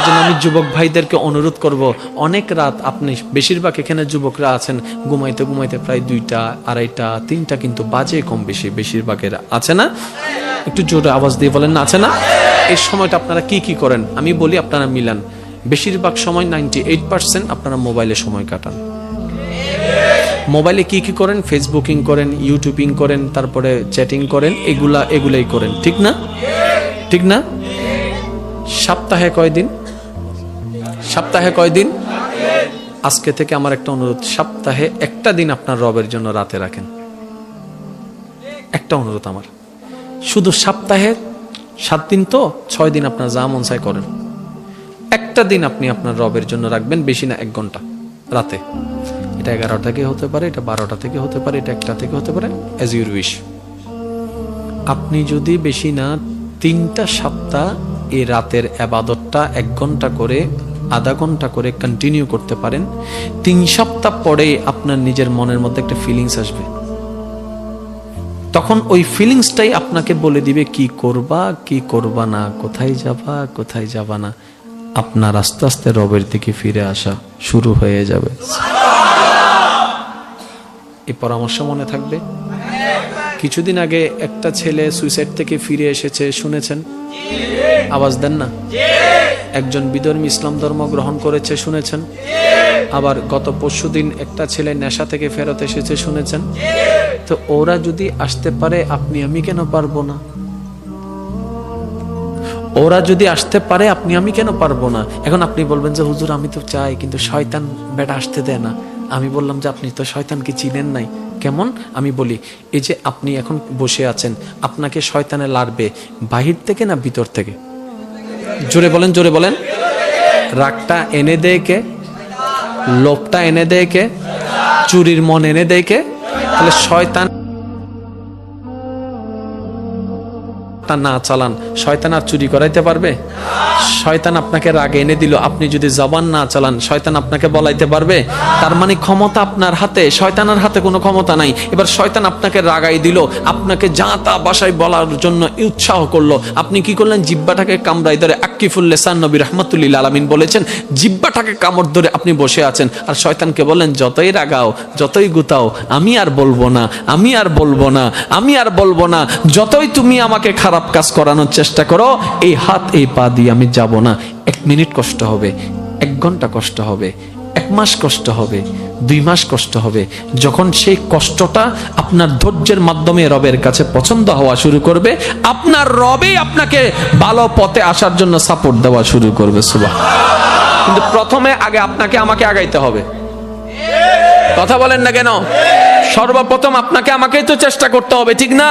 সেজন্য আমি যুবক ভাইদেরকে অনুরোধ করব, অনেক রাত আপনি বেশিরভাগ এখানে যুবকরা আছেন, ঘুমাইতে ঘুমাইতে প্রায় দুইটা, আড়াইটা, তিনটা কিন্তু বাজে কম বেশি, বেশিরভাগের আছে না? একটু জোরে আওয়াজ দিয়ে বলেন না আছে না? এই সময়টা আপনারা কি কি করেন? আমি বলি আপনারা মিলান। বেশিরভাগ সময় নাইনটি এইট পার্সেন্ট আপনারা মোবাইলে সময় কাটান। মোবাইলে কি কি করেন? ফেসবুকিং করেন ইউটিউবিং করেন, তারপরে চ্যাটিং করেন, এগুলা, এগুলাই করেন। ঠিক না? ঠিক না? সপ্তাহে কয়দিন? সপ্তাহে কয়দিন? আজকে থেকে আমার একটা অনুরোধ, সপ্তাহে একটা দিন আপনার রবের জন্য রাতে রাখেন। একটা অনুরোধ আমার। শুধু সপ্তাহে সাত দিন তো, ছয় দিন আপনার যা মন চায় করেন। একটা দিন আপনি আপনার রবের জন্য রাখবেন, বেশি না এক ঘণ্টা, রাতে। এটা এগারোটা থেকে হতে পারে, এটা বারোটা থেকে হতে পারে, এটা একটা থেকে হতে পারে অ্যাজ ইউর উইশ আপনি যদি বেশি না, তিনটা সপ্তাহ এই রাতের আবাদতটা এক ঘণ্টা করে আধা ঘণ্টা করে কন্টিনিউ করতে পারেন। তিন সপ্তাহ পরে আপনার নিজের মনের মধ্যে একটা ফিলিংস আসবে। তখন ওই ফিলিংসটাই আপনাকে বলে দিবে, কি করবা কি করবা না, কোথায় যাবা কোথায় যাবা না? আপনার আস্তে আস্তে রবের দিকে ফিরে আসা শুরু হয়ে যাবে। এই পরামর্শ মনে থাকবে? কিছুদিন আগে একটা ছেলে সুইসাইড থেকে ফিরে এসেছে, শুনেছেন? আওয়াজ দেন না। একজন বিধর্মী ইসলাম ধর্ম গ্রহণ করেছে, শুনেছেন? আবার গত পরশুদিন একটা ছেলে নেশা থেকে ফেরত এসেছে, শুনেছেন? তো ওরা যদি আসতে পারে, আপনি আমি কেন পারব না? ওরা যদি আসতে পারে, আপনি আমি কেন পারব না? এখন আপনি বলবেন যে, হুজুর, আমি তো চাই, কিন্তু শয়তান বেটা আসতে দেয় না। আমি বললাম যে, আপনি তো শয়তানকে চিনেন নাই। কেমন? আমি বলি, এই যে আপনি এখন বসে আছেন, আপনাকে শয়তানে লাড়বে, বাহির থেকে না ভিতর থেকে? জোরে বলেন জোরে বলেন। রাগটা এনে দেয় কে? লোভটা এনে দেয় কে? চুরির মন এনে দেয় কে? তাহলে শয়তান টা না চালান, শয়তান আর চুরি করাইতে পারবে? শয়তান আপনাকে রাগে এনে দিল, আপনি যদি জবান না চালান, শয়তান আপনাকে বলাইতে পারবে? তার মানে ক্ষমতা আপনার হাতে, শয়তানের হাতে কোনো ক্ষমতা নাই। এবার শয়তান আপনাকে রাগাই দিল, আপনাকে যা তা বাসায় বলার জন্য উৎসাহ করল। আপনি কি করলেন? জিব্বাটাকে কামড়াই ধরে আক্কিফুল্লে সান নবী রহমতুল্লিল আলমিন বলেছেন, জিব্বাটাকে কামড় ধরে আপনি বসে আছেন। আর শয়তানকে বলেন যতই রাগাও, যতই গুতাও, আমি আর বলব না, আমি আর বলব না, আমি আর বলব না। যতই তুমি আমাকে খারাপ কাজ করানোর চেষ্টা করো, এই হাত, এই পা দিয়ে আমি যাব না। এক মিনিট কষ্ট হবে, এক ঘণ্টা কষ্ট হবে, এক মাস কষ্ট হবে, দুই মাস কষ্ট হবে। যখন সেই কষ্টটা আপনার ধৈর্যের মাধ্যমে রবের কাছে পছন্দ হওয়া শুরু করবে, আপনার রবেই আপনাকে ভালো পথে আসার জন্য সাপোর্ট দেওয়া শুরু করবে সুবাহ কিন্তু প্রথমে আগে আপনাকে আমাকে আগাইতে হবে। কথা বলেন না কেন? সর্বপ্রথম আপনাকে আমাকেই তো চেষ্টা করতে হবে, ঠিক না?